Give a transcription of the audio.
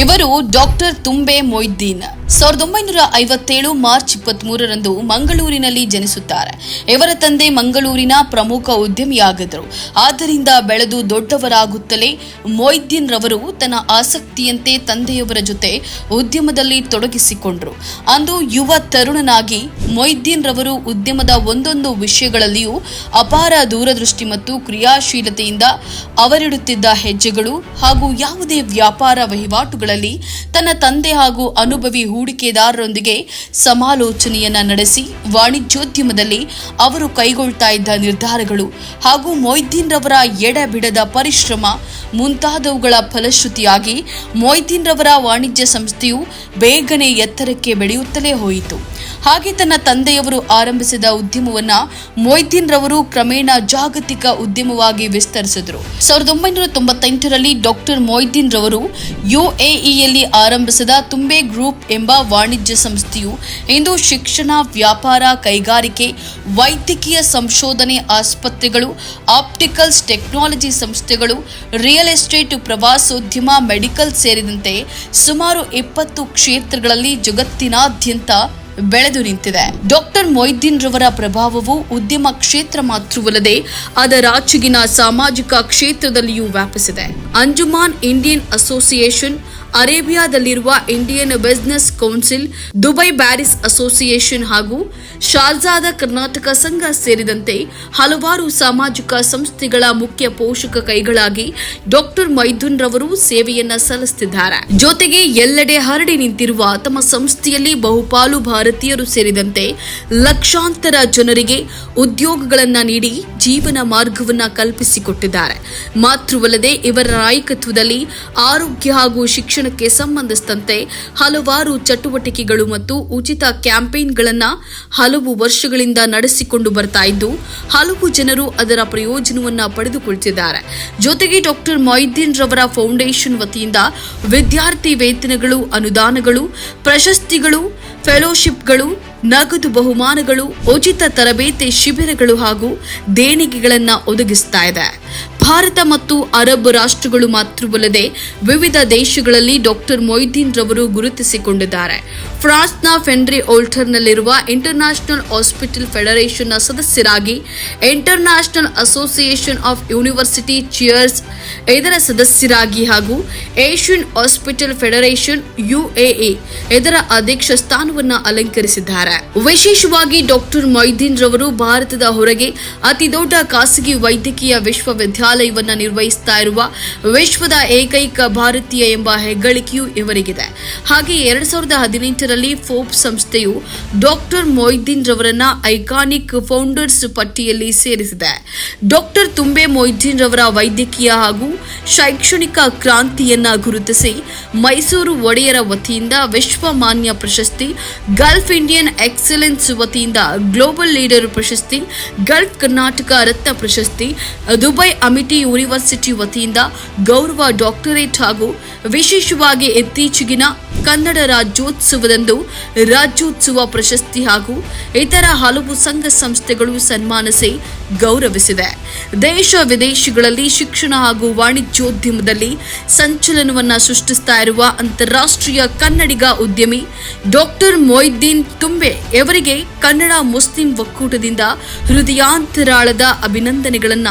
ಇವರು ಡಾಕ್ಟರ್ ತುಂಬೆ ಮೊಯ್ದೀನ್. ಸಾವಿರದ ಒಂಬೈನೂರ ಐವತ್ತೇಳು ಮಾರ್ಚ್ ಇಪ್ಪತ್ತ್ ಮೂರರಂದು ಮಂಗಳೂರಿನಲ್ಲಿ ಜನಿಸುತ್ತಾರೆ. ಇವರ ತಂದೆ ಮಂಗಳೂರಿನ ಪ್ರಮುಖ ಉದ್ಯಮಿಯಾಗಿದ್ದರು. ಆದ್ದರಿಂದ ಬೆಳೆದು ದೊಡ್ಡವರಾಗುತ್ತಲೇ ಮೊಯ್ದೀನ್ ರವರು ತನ್ನ ಆಸಕ್ತಿಯಂತೆ ತಂದೆಯವರ ಜೊತೆ ಉದ್ಯಮದಲ್ಲಿ ತೊಡಗಿಸಿಕೊಂಡರು. ಅಂದು ಯುವ ತರುಣನಾಗಿ ಮೊಯ್ದೀನ್ ರವರು ಉದ್ಯಮದ ಒಂದೊಂದು ವಿಷಯಗಳಲ್ಲಿಯೂ ಅಪಾರ ದೂರದೃಷ್ಟಿ ಮತ್ತು ಕ್ರಿಯಾಶೀಲತೆಯಿಂದ ಅವರಿಡುತ್ತಿದ್ದ ಹೆಜ್ಜೆಗಳು ಹಾಗೂ ಯಾವುದೇ ವ್ಯಾಪಾರ ವಹಿವಾಟುಗಳಲ್ಲಿ ತನ್ನ ತಂದೆ ಹಾಗೂ ಅನುಭವಿ ಹೂಡಿಕೆದಾರರೊಂದಿಗೆ ಸಮಾಲೋಚನೆಯನ್ನ ನಡೆಸಿ ವಾಣಿಜ್ಯೋದ್ಯಮದಲ್ಲಿ ಅವರು ಕೈಗೊಳ್ತಾ ಇದ್ದ ನಿರ್ಧಾರಗಳು ಹಾಗೂ ಮೊಯ್ದೀನ್ ರವರ ಎಡಬಿಡದ ಪರಿಶ್ರಮ ಮುಂತಾದವುಗಳ ಫಲಶ್ರುತಿಯಾಗಿ ಮೊಯ್ದೀನ್ ರವರ ವಾಣಿಜ್ಯ ಸಂಸ್ಥೆಯು ಬೇಗನೆ ಎತ್ತರಕ್ಕೆ ಬೆಳೆಯುತ್ತಲೇ ಹೋಯಿತು. ಹಾಗೆ ತನ್ನ ತಂದೆಯವರು ಆರಂಭಿಸಿದ ಉದ್ಯಮವನ್ನ ಮೊಯ್ದೀನ್ ರವರು ಕ್ರಮೇಣ ಜಾಗತಿಕ ಉದ್ಯಮವಾಗಿ ವಿಸ್ತರಿಸಿದರು. ಸಾವಿರದ ಒಂಬೈನೂರ ತೊಂಬತ್ತೆಂಟರಲ್ಲಿ ಡಾಕ್ಟರ್ ಮೊಯ್ದೀನ್ ರವರು ಯುಎಇಯಲ್ಲಿ ಆರಂಭಿಸಿದ ತುಂಬೆ ಗ್ರೂಪ್ ಎಂಬ ವಾಣಿಜ್ಯ ಸಂಸ್ಥೆಯು ಇಂದು ಶಿಕ್ಷಣ, ವ್ಯಾಪಾರ, ಕೈಗಾರಿಕೆ, ವೈದ್ಯಕೀಯ ಸಂಶೋಧನೆ ಆಸ್ಪತ್ರೆಗಳು, ಆಪ್ಟಿಕಲ್ಸ್ ಟೆಕ್ನಾಲಜಿ ಸಂಸ್ಥೆಗಳು, ರಿಯಲ್ ಎಸ್ಟೇಟ್ ಪ್ರವಾಸೋದ್ಯಮ, ಮೆಡಿಕಲ್ ಸೇರಿದಂತೆ ಸುಮಾರು ಇಪ್ಪತ್ತು ಕ್ಷೇತ್ರಗಳಲ್ಲಿ ಜಗತ್ತಿನಾದ್ಯಂತ ಬೆಳೆದು ನಿಂತಿದೆ. ಡಾಕ್ಟರ್ ಮೊಯ್ದೀನ್ ರವರ ಪ್ರಭಾವವು ಉದ್ಯಮ ಕ್ಷೇತ್ರ ಮಾತ್ರವಲ್ಲದೆ ಅದರಾಚೆಗಿನ ಸಾಮಾಜಿಕ ಕ್ಷೇತ್ರದಲ್ಲಿಯೂ ವ್ಯಾಪಿಸಿದೆ. Anjuman Indian association ಅರೇಬಿಯಾದಲ್ಲಿರುವ Indian business council, Dubai Bearys association ಹಾಗೂ ಶಾರ್ಜಾದ ಕರ್ನಾಟಕ ಸಂಘ ಸೇರಿದಂತೆ ಹಲವಾರು ಸಾಮಾಜಿಕ ಸಂಸ್ಥೆಗಳ ಮುಖ್ಯ ಪೋಷಕ ಕೈಗಳಾಗಿ ಡಾಕ್ಟರ್ ಮೈದುನ್ ರವರು ಸೇವೆಯನ್ನ ಸಲ್ಲಿಸುತ್ತಿದ್ದಾರೆ ಜೊತೆಗೆ ಎಲ್ಲೆಡೆ ಹರಡಿ ನಿಂತಿರುವ ತಮ್ಮ ಸಂಸ್ಥೆಯಲ್ಲಿ ಬಹುಪಾಲು ಭಾರತೀಯರು ಸೇರಿದಂತೆ ಲಕ್ಷಾಂತರ ಜನರಿಗೆ ಉದ್ಯೋಗಗಳನ್ನ ನೀಡಿ ಜೀವನ ಮಾರ್ಗವನ್ನ ಕಲ್ಪಿಸಿಕೊಟ್ಟಿದ್ದಾರೆ. ಮಾತ್ರವಲ್ಲದೆ ಇವರ ನಾಯಕತ್ವದಲ್ಲಿ ಆರೋಗ್ಯ ಹಾಗೂ ಶಿಕ್ಷಣಕ್ಕೆ ಸಂಬಂಧಿಸಿದಂತೆ ಹಲವಾರು ಚಟುವಟಿಕೆಗಳು ಮತ್ತು ಉಚಿತ ಕ್ಯಾಂಪೇನ್ಗಳನ್ನು ಹಲವು ವರ್ಷಗಳಿಂದ ನಡೆಸಿಕೊಂಡು ಬರ್ತಾ ಇದ್ದು, ಹಲವು ಜನರು ಅದರ ಪ್ರಯೋಜನವನ್ನು ಪಡೆದುಕೊಳ್ತಿದ್ದಾರೆ. ಜೊತೆಗೆ ಡಾಕ್ಟರ್ ಮೊಯ್ದೀನ್ ರವರ ಫೌಂಡೇಶನ್ ವತಿಯಿಂದ ವಿದ್ಯಾರ್ಥಿ ವೇತನಗಳು, ಅನುದಾನಗಳು, ಪ್ರಶಸ್ತಿಗಳು, ಫೆಲೋಶಿಪ್ಗಳು, ನಗದು ಬಹುಮಾನಗಳು, ಉಚಿತ ತರಬೇತಿ ಶಿಬಿರಗಳು ಹಾಗೂ ದೇಣಿಗೆಗಳನ್ನು ಒದಗಿಸ್ತಾ ಇದೆ. ಭಾರತ ಮತ್ತು ಅರಬ್ ರಾಷ್ಟ್ರಗಳು ಮಾತ್ರವಲ್ಲದೆ ವಿವಿಧ ದೇಶಗಳಲ್ಲಿ ಡಾಕ್ಟರ್ ಮೊಯ್ದೀನ್ ರವರು ಗುರುತಿಸಿಕೊಂಡಿದ್ದಾರೆ. ಫ್ರಾನ್ಸ್ನ ಫೆನ್ರಿ ಓಲ್ಟರ್ನಲ್ಲಿರುವ ಇಂಟರ್ನ್ಯಾಷನಲ್ ಹಾಸ್ಪಿಟಲ್ ಫೆಡರೇಷನ್ನ ಸದಸ್ಯರಾಗಿ international association of university chairs ಇದರ ಸದಸ್ಯರಾಗಿ ಹಾಗೂ ಏಷ್ಯನ್ ಹಾಸ್ಪಿಟಲ್ ಫೆಡರೇಷನ್ ಯುಎಎ ಇದರ ಅಧ್ಯಕ್ಷ ಸ್ಥಾನವನ್ನು ಅಲಂಕರಿಸಿದ್ದಾರೆ. ವಿಶೇಷವಾಗಿ ಡಾಕ್ಟರ್ ಮೊಯ್ದೀನ್ ರವರು ಭಾರತದ ಹೊರಗೆ ಅತಿ ದೊಡ್ಡ ಖಾಸಗಿ ವೈದ್ಯಕೀಯ ವಿಶ್ವವಿದ್ಯಾಲಯವನ್ನ ನಿರ್ವಹಿಸ್ತಾ ಇರುವ ವಿಶ್ವದ ಏಕೈಕ ಭಾರತೀಯ ಎಂಬ ಹೆಗ್ಗಳಿಕೆಯೂ ಇವರಿಗಿದೆ. ಹಾಗೆ ಎರಡ್ ಸಾವಿರದ ಹದಿನೆಂಟರಲ್ಲಿ ಫೋಪ್ ಸಂಸ್ಥೆಯು ಡಾಕ್ಟರ್ ಮೊಯ್ದೀನ್ ರವರನ್ನ ಐಕಾನಿಕ್ ಫೌಂಡರ್ಸ್ ಪಟ್ಟಿಯಲ್ಲಿ ಸೇರಿಸಿದೆ. ಡಾಕ್ಟರ್ ತುಂಬೆ ಮೊಯ್ದೀನ್ ರವರ ವೈದ್ಯಕೀಯ ಹಾಗೂ ಶೈಕ್ಷಣಿಕ ಕ್ರಾಂತಿಯನ್ನ ಗುರುತಿಸಿ ಮೈಸೂರು ಒಡೆಯರ ವತಿಯಿಂದ ವಿಶ್ವಮಾನ್ಯ ಪ್ರಶಸ್ತಿ, ಗಲ್ಫ್ ಇಂಡಿಯನ್ ಎಕ್ಸಲೆನ್ಸ್ ವತಿಯಿಂದ ಗ್ಲೋಬಲ್ ಲೀಡರ್ ಪ್ರಶಸ್ತಿ, ಗಲ್ಫ್ ಕರ್ನಾಟಕ ರತ್ನ ಪ್ರಶಸ್ತಿ, ದುಬೈ ಅಮಿಟಿ ಯೂನಿವರ್ಸಿಟಿ ವತಿಯಿಂದ ಗೌರವ ಡಾಕ್ಟರೇಟ್ ಹಾಗೂ ವಿಶೇಷವಾಗಿ ಇತ್ತೀಚೆಗಿನ ಕನ್ನಡ ರಾಜ್ಯೋತ್ಸವದಂದು ರಾಜ್ಯೋತ್ಸವ ಪ್ರಶಸ್ತಿ ಹಾಗೂ ಇತರ ಹಲವು ಸಂಘ ಸಂಸ್ಥೆಗಳು ಸನ್ಮಾನಿಸಿ ಗೌರವಿಸಿದೆ ದೇಶ ವಿದೇಶಗಳಲ್ಲಿ ಶಿಕ್ಷಣ ಹಾಗೂ ವಾಣಿಜ್ಯೋದ್ಯಮದಲ್ಲಿ ಸಂಚಲನವನ್ನು ಸೃಷ್ಟಿಸ್ತಾ ಇರುವ ಅಂತಾರಾಷ್ಟ್ರೀಯ ಕನ್ನಡಿಗ ಉದ್ಯಮಿ ಡಾಕ್ಟರ್ ಮೊಯ್ದೀನ್ ತುಂಬೆ ಇವರಿಗೆ ಕನ್ನಡ ಮುಸ್ಲಿಂ ಒಕ್ಕೂಟದಿಂದ ಹೃದಯಾಂತರಾಳದ ಅಭಿನಂದನೆಗಳನ್ನ